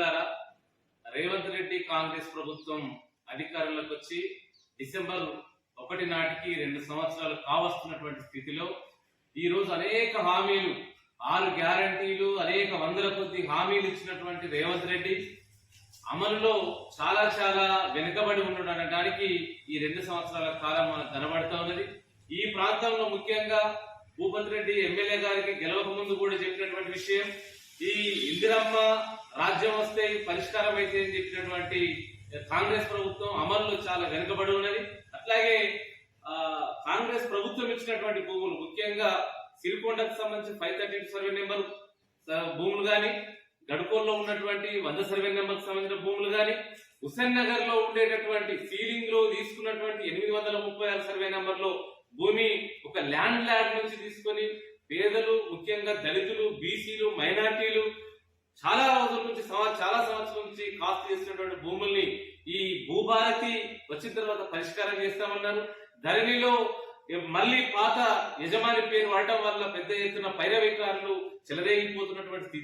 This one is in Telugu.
మిత్రులారా రేవంత్ రెడ్డి కాంగ్రెస్ ప్రభుత్వం అధికారంలోకి వచ్చి డిసెంబర్ ఒకటి నాటికి రెండు సంవత్సరాలు కావస్తున్నటువంటి స్థితిలో ఈ రోజు అనేక హామీలు ఆరు గ్యారంటీలు అనేక వందల కొద్ది హామీలు ఇచ్చినటువంటి రేవంత్ రెడ్డి అమలులో చాలా చాలా వెనుకబడి ఉండడానికి ఈ రెండు సంవత్సరాల కాలం మనకు కనబడుతూ ఉన్నది. ఈ ప్రాంతంలో ముఖ్యంగా భూపతి రెడ్డి ఎమ్మెల్యే గారికి గెలవక ముందు కూడా చెప్పినటువంటి విషయం ఈ ఇందిరమ్మ రాజ్యం వస్తే పరిష్కారం అయితే అని చెప్పినటువంటి కాంగ్రెస్ ప్రభుత్వం అమల్లో చాలా వెనుకబడి ఉన్నది. అట్లాగే కాంగ్రెస్ ప్రభుత్వం ఇచ్చినటువంటి భూములు ముఖ్యంగా సిరికొండకు సంబంధించి ఫైవ్ థర్టీ సర్వే నెంబర్ భూములు కానీ గడుకోల్లో ఉన్నటువంటి వంద సర్వే నెంబర్కి సంబంధించిన భూములు కానీ హుసేన్ నగర్లో ఉండేటటువంటి సీలింగ్లో తీసుకున్నటువంటి ఎనిమిది వందల ముప్పై ఆరు సర్వే నెంబర్లో భూమి ఒక ల్యాండ్ ల్యాండ్ నుంచి తీసుకొని పేదలు ముఖ్యంగా దళితులు బీసీలు మైనార్టీలు చాలా రోజుల నుంచి సంవ- చాలా సంవత్సరాల నుంచి కాస్ట్ చేసినటువంటి భూముల్ని ఈ భూభారతి వచ్చిన తర్వాత పరిష్కారం చేస్తామన్నారు. ధరణిలో మళ్ళీ పాత యజమాని పేరు వాడటం వల్ల పెద్ద ఎత్తున పైరవికారులు చెలరేగిపోతున్నటువంటి స్థితి